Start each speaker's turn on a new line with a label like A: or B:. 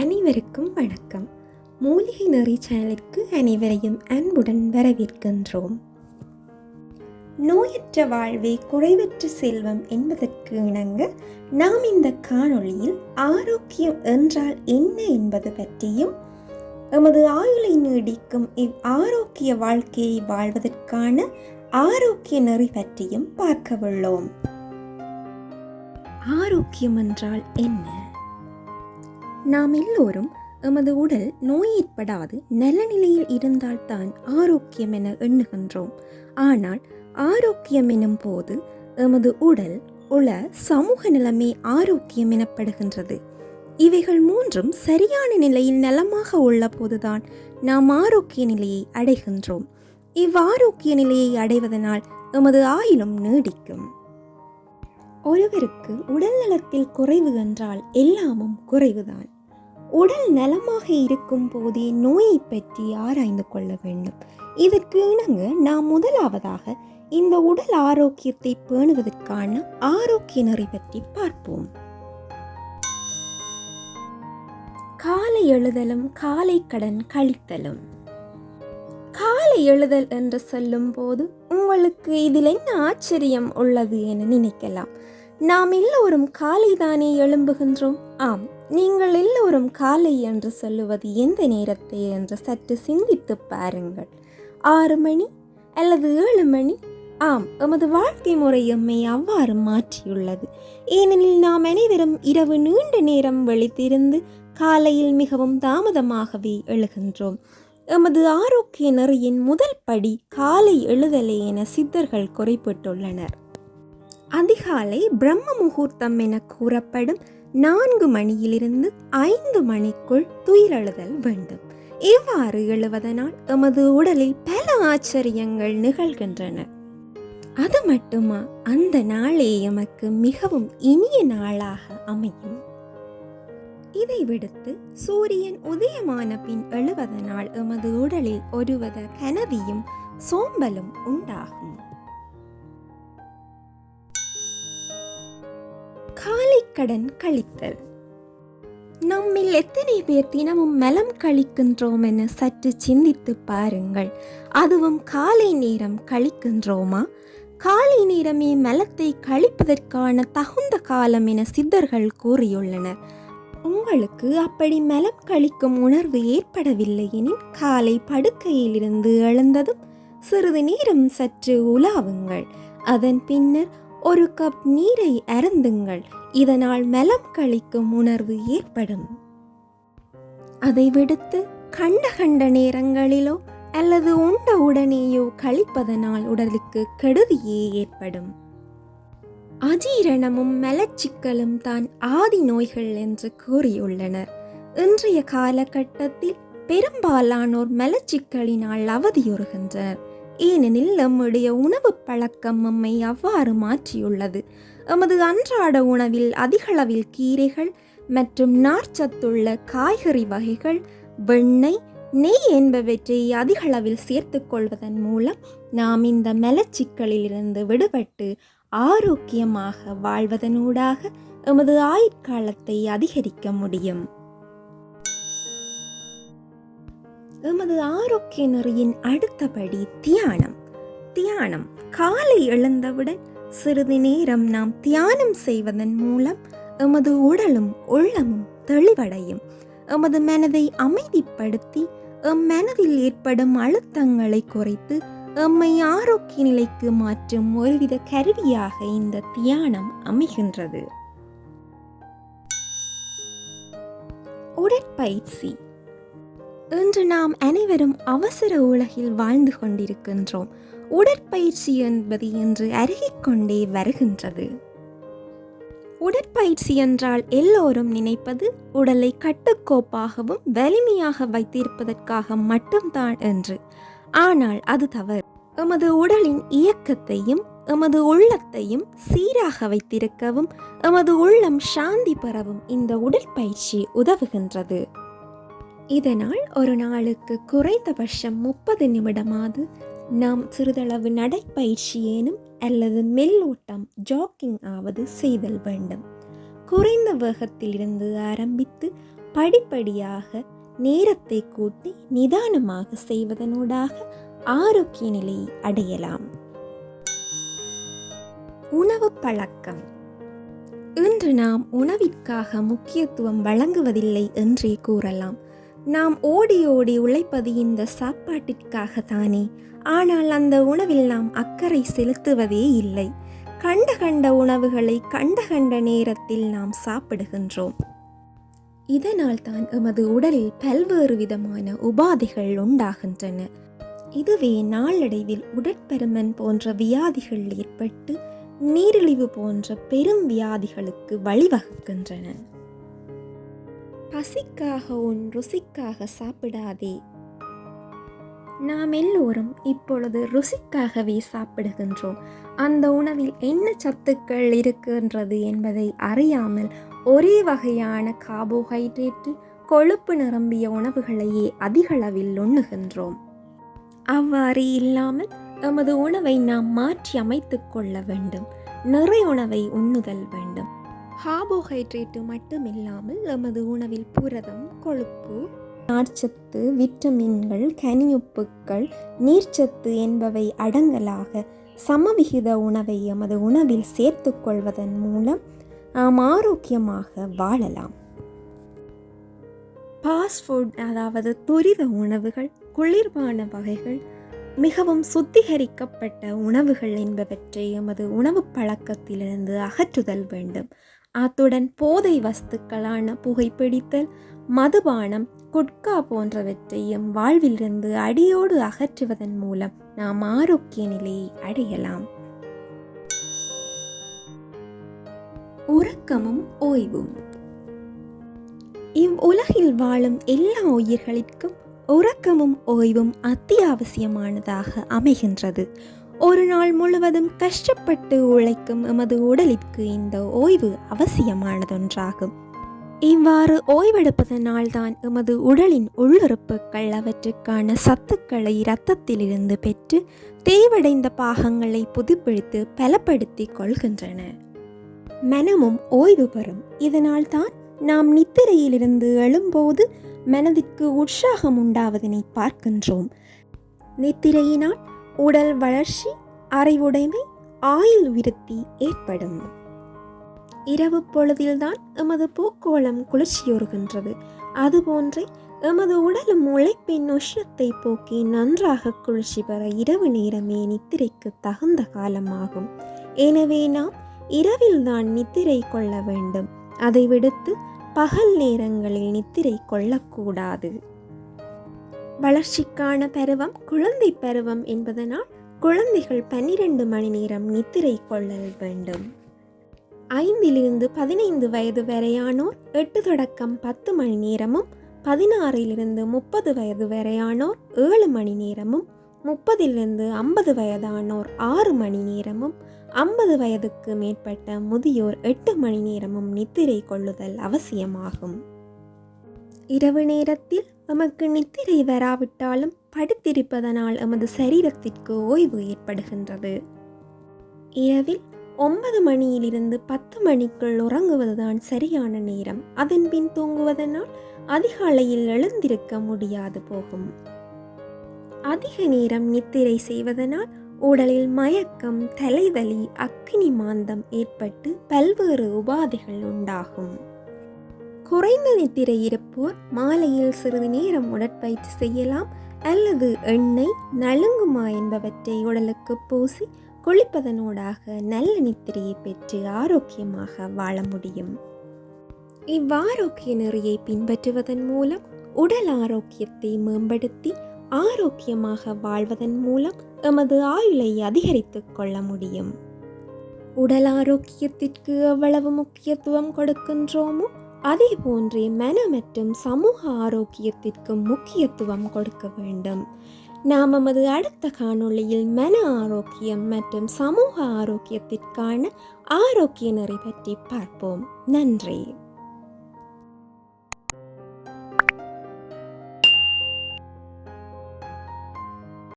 A: அனைவருக்கும் வணக்கம். மூலிகை நெறி சேனலுக்கு அனைவரையும் அன்புடன் வரவேற்கின்றோம். நோயற்ற வாழ்வே குறைவற்ற செல்வம் என்பதற்கு இணங்க நாம் இந்த காணொளியில் ஆரோக்கியம் என்றால் என்ன என்பது பற்றியும் எமது ஆயுளை நீடிக்கும் இவ் ஆரோக்கிய வாழ்க்கையை வாழ்வதற்கான ஆரோக்கிய நெறி பற்றியும் பார்க்கவுள்ளோம் ஆரோக்கியம் என்றால் என்ன? நாம் எல்லோரும் எமது உடல் நோய் ஏற்படாது நல்ல நிலையில் இருந்தால்தான் ஆரோக்கியம் என எண்ணுகின்றோம். ஆனால் ஆரோக்கியம் எனும் போது எமது உடல் உள சமூக நிலைமை ஆரோக்கியம் எனப்படுகின்றது. இவைகள் மூன்றும் சரியான நிலையில் நலமாக உள்ள போதுதான் நாம் ஆரோக்கிய நிலையை அடைகின்றோம். இவ்வாரோக்கிய நிலையை அடைவதனால் எமது ஆயுளும் நீடிக்கும். ஒருவருக்கு உடல் நலத்தில் குறைவு என்றால் எல்லாமும் குறைவுதான். உடல் நலமாக இருக்கும் போதே நோயை பற்றி ஆராய்ந்து கொள்ள வேண்டும். இதற்கு இணங்க நாம் முதலாவதாக இந்த உடல் ஆரோக்கியத்தை பேணுவதற்கான ஆரோக்கிய நெறி பற்றி பார்ப்போம். காலை எழுதலும் காலை கடன் கழித்தலும். காலை எழுதல் என்று சொல்லும் போது உங்களுக்கு இதில் என்ன ஆச்சரியம் உள்ளது என நினைக்கலாம். நாம் எல்லோரும் காலை தானே எழும்புகின்றோம்? ஆம். நீங்கள் எல்லோரும் காலை என்று சொல்லுவது எந்த நேரத்தை என்று சற்று சிந்தித்து பாருங்கள். ஆறு மணி அல்லது ஏழு மணி? ஆம் எமது வாழ்க்கை முறை எம்மை அவ்வாறு மாற்றியுள்ளது. ஏனெனில் நாம் அனைவரும் இரவு நீண்ட நேரம் வெளித்திருந்து காலையில் மிகவும் தாமதமாகவே எழுகின்றோம். எமது ஆரோக்கிய நெறியின் முதல் படி காலை எழுதலே என சித்தர்கள் குறிப்பிட்டுள்ளனர். அதிகாலை பிரம்ம முகூர்த்தம் என கூறப்படும் நான்கு மணியிலிருந்து ஐந்து மணிக்குள் துயிலழுதல் வேண்டும். இவ்வாறு எழுவதனால் எமது உடலில் பல ஆச்சரியங்கள் நிகழ்கின்றன. அது மட்டுமா? அந்த நாளே எமக்கு மிகவும் இனிய நாளாக அமையும். இதை விடுத்து சூரியன் உதயமான பின் எழுவதனால் எமது உடலில் ஒருவித கனவியும் சோம்பலும் உண்டாகும். காலை கடன் கழித்தல். நம்மில் எத்தனை பேர் தினமும் மலம் கழிக்கின்றோம் என சற்று சிந்தித்து பாருங்கள். அதுவும் காலை நேரம் கழிக்கின்றோமா? காலை நேரமே மலத்தை கழிப்பதற்கான தகுந்த காலம் என சித்தர்கள் கூறியுள்ளனர். உங்களுக்கு அப்படி மலம் கழிக்கும் உணர்வு ஏற்படவில்லை எனில் காலை படுக்கையிலிருந்து எழுந்ததும் சிறிது நேரம் சற்று உலாவுங்கள். அதன் பின்னர் ஒரு கப் நீரை அருந்துங்கள். இதனால் மலம் கழிக்கும் உணர்வு ஏற்படும். அதை விடுத்து கண்ட கண்ட நேரங்களிலோ அல்லது உண்ட உடனேயோ கழிப்பதனால் உடலுக்கு கெடுதியே ஏற்படும். அஜீரணமும் மலச்சிக்கலும் தான் ஆதி நோய்கள் என்று கூறியுள்ளனர். இன்றைய காலகட்டத்தில் பெரும்பாலானோர் மலச்சிக்கலினால் அவதியுறுகின்றனர். ஏனெனில் நம்முடைய உணவு பழக்கம் நம்மை அவ்வாறு மாற்றியுள்ளது. எமது அன்றாட உணவில் அதிகளவில் கீரைகள் மற்றும் நார்ச்சத்துள்ள காய்கறி வகைகள் வெண்ணெய் நெய் என்பவற்றை அதிகளவில் சேர்த்து கொள்வதன் மூலம் நாம் இந்த மலச்சிக்கலிலிருந்து விடுபட்டு ஆரோக்கியமாக வாழ்வதனூடாக எமது ஆயுட்காலத்தை அதிகரிக்க முடியும். எமது ஆரோக்கிய நெறியின் அடுத்தபடி தியானம். தியானம். காலை எழுந்தவுடன் சிறிது நேரம் நாம் தியானம் செய்வதன் மூலம் எமது உடலும் உள்ளமும் தெளிவடையும். எமது மனதை அமைதிப்படுத்தி எம் மனதில் ஏற்படும் அழுத்தங்களை குறைத்து எம்மை ஆரோக்கிய நிலைக்கு மாற்றும் ஒருவித கருவியாக இந்த தியானம் அமைகின்றது. உடற்பயிற்சி. இன்று நாம் அனைவரும் அவசர உலகில் வாழ்ந்து கொண்டிருக்கின்றோம். உடற்பயிற்சி என்பது இன்று அருகிக்கொண்டே வருகின்றது. உடற்பயிற்சி என்றால் எல்லோரும் நினைப்பது உடலை கட்டுக்கோப்பாகவும் வலிமையாக வைத்திருப்பதற்காக மட்டும்தான் என்று. ஆனால் அது தவறு. எமது உடலின் இயக்கத்தையும் எமது உள்ளத்தையும் சீராக வைத்திருக்கவும் எமது உள்ளம் சாந்தி பெறவும் இந்த உடற்பயிற்சி உதவுகின்றது. இதனால் ஒரு நாளுக்கு குறைந்தபட்சம் முப்பது நிமிடமாவது நாம் சிறிதளவு நடைப்பயிற்சி ஏனும் அல்லது மெல்லோட்டம் ஜாக்கிங் ஆவது செய்தல் வேண்டும். குறைந்த வேகத்திலிருந்து ஆரம்பித்து படிப்படியாக நேரத்தை கூட்டி நிதானமாக செய்வதனூடாக ஆரோக்கிய நிலையை அடையலாம். உணவு பழக்கம். இன்று நாம் உணவிற்காக முக்கியத்துவம் வழங்குவதில்லை என்றே கூறலாம். நாம் ஓடி ஓடி உழைப்பது இந்த சாப்பாட்டிற்காக தானே ஆனால் அந்த உணவில் நாம் அக்கறை செலுத்துவதே இல்லை. கண்ட கண்ட உணவுகளை கண்ட கண்ட நேரத்தில் நாம் சாப்பிடுகின்றோம். இதனால் தான் எமது உடலில் பல்வேறு விதமான உபாதைகள் உண்டாகின்றன. இதுவே நாளடைவில் உடற்பருமன் போன்ற வியாதிகள் ஏற்பட்டு நீரிழிவு போன்ற பெரும் வியாதிகளுக்கு வழிவகுக்கின்றன. பசிக்காக உன் ருசிக்காக சாப்பிடாதே. நாம் எல்லோரும் இப்பொழுது ருசிக்காகவே சாப்பிடுகின்றோம். அந்த உணவில் என்ன சத்துக்கள் இருக்கின்றது என்பதை அறியாமல் ஒரே வகையான கார்போஹைட்ரேட்டு கொழுப்பு நிரம்பிய உணவுகளையே அதிகளவில் உண்ணுகின்றோம். அவ்வாறு இல்லாமல் எமது உணவை நாம் மாற்றி அமைத்து கொள்ள வேண்டும். நிறை உணவை உண்ணுதல் வேண்டும். கார்போஹைட்ரேட்டு மட்டுமில்லாமல் எமது உணவில் புரதம் கொழுப்பு நார்ச்சத்து விட்டமின்கள் கனியுப்புக்கள் நீர்ச்சத்து என்பவை அடங்கலாக சமவிகித உணவை எமது உணவில் சேர்த்துக்கொள்வதன் மூலம் நாம் ஆரோக்கியமாக வாழலாம். ஃபாஸ்ட் ஃபுட் அதாவது துரித உணவுகள் குளிர்பான வகைகள் மிகவும் சுத்திகரிக்கப்பட்ட உணவுகள் என்பவற்றை எமது உணவு பழக்கத்திலிருந்து அகற்றுதல் வேண்டும். அத்துடன் போதை வஸ்துக்களான புகைப்பிடித்தல் மதுபானம் குட்கா போன்றவற்றையும் வாழ்விலிருந்து அடியோடு அகற்றுவதன் மூலம் நாம் ஆரோக்கிய நிலையை அடையலாம். உறக்கமும் ஓய்வும். இவ்வுலகில் வாழும் எல்லா உயிர்களிற்கும் உறக்கமும் ஓய்வும் அத்தியாவசியமானதாக அமைகின்றது. ஒரு நாள் முழுவதும் கஷ்டப்பட்டு உழைக்கும் எமது உடலிற்கு இந்த ஓய்வு அவசியமானதொன்றாகும். இவ்வாறு ஓய்வெடுப்பதனால் தான் எமது உடலின் உள்ளுறுப்புகள் அவற்றுக்கான சத்துக்களை இரத்தத்திலிருந்து பெற்று தேவடைந்த பாகங்களை புதுப்பிடித்து பலப்படுத்திக் கொள்கின்றன. மனமும் ஓய்வு பெறும். இதனால் தான் நாம் நித்திரையிலிருந்து எழும்போது மனதிற்கு உற்சாகம் உண்டாவதனை பார்க்கின்றோம். நித்திரையினால் உடல் வளர்ச்சி அறிவுடைமை ஆயுள் விருத்தி ஏற்படும். இரவு பொழுதில்தான் எமது பூக்கோளம் குளிர்ச்சியோறுகின்றது. அதுபோன்றே எமது உடலும் உழைப்பின் உஷ்ணத்தை போக்கி நன்றாக குளிர்ச்சி பெற இரவு நேரமே நித்திரைக்கு தகுந்த காலமாகும். எனவே நாம் இரவில் தான் நித்திரை கொள்ள வேண்டும். அதை விடுத்து பகல் நேரங்களில் நித்திரை கொள்ளக்கூடாது. வளர்ச்சிக்கான பருவம் குழந்தை பருவம் என்பதனால் குழந்தைகள் பன்னிரண்டு மணி நேரம் நித்திரை கொள்ளல் வேண்டும். ஐந்திலிருந்து பதினைந்து வயது வரையானோர் எட்டு தொடக்கம் பத்து மணி நேரமும் பதினாறிலிருந்து முப்பது வயது வரையானோர் ஏழு மணி நேரமும் முப்பதிலிருந்து ஐம்பது வயதானோர் ஆறு மணி நேரமும் ஐம்பது வயதுக்கு மேற்பட்ட முதியோர் எட்டு மணி நேரமும் நித்திரை கொள்ளுதல் அவசியமாகும். இரவு நேரத்தில் நமக்கு நித்திரை வராவிட்டாலும் படுத்திருப்பதனால் எமது சரீரத்திற்கு ஓய்வு ஏற்படுகின்றது. இரவில் ஒன்பது மணியிலிருந்து பத்து மணிக்குள் உறங்குவதுதான் சரியான நேரம். அதன் பின் தூங்குவதனால் அதிகாலையில் எழுந்திருக்க முடியாது போகும். அதிக நேரம் நித்திரை செய்வதனால் உடலில் மயக்கம் தலைவலி அக்கினி மாந்தம் ஏற்பட்டு பல்வேறு உபாதைகள் உண்டாகும். குறைந்த நித்திரை இருப்போர் மாலையில் சிறிது நேரம் உடற்பயிற்சி செய்யலாம் அல்லது எண்ணெய் நலுங்குமா என்பவற்றை உடலுக்கு பூசி குளிப்பதனூடாக நல்ல நித்திரையை பெற்று ஆரோக்கியமாக வாழ முடியும். இவ்வாரோக்கிய நெறியை பின்பற்றுவதன் மூலம் உடல் ஆரோக்கியத்தை மேம்படுத்தி ஆரோக்கியமாக வாழ்வதன் மூலம் எமது ஆயுளை அதிகரித்துக் கொள்ள முடியும். உடல் ஆரோக்கியத்திற்கு எவ்வளவு முக்கியத்துவம் கொடுக்கின்றோமோ அதே போன்றே மன மற்றும் சமூக ஆரோக்கியத்திற்கு முக்கியத்துவம் கொடுக்க வேண்டும். நாம் நமது அடுத்த காணொளியில் மன ஆரோக்கியம் மற்றும் சமூக ஆரோக்கியத்திற்கான ஆரோக்கிய நெறி பற்றி பார்ப்போம். நன்றி.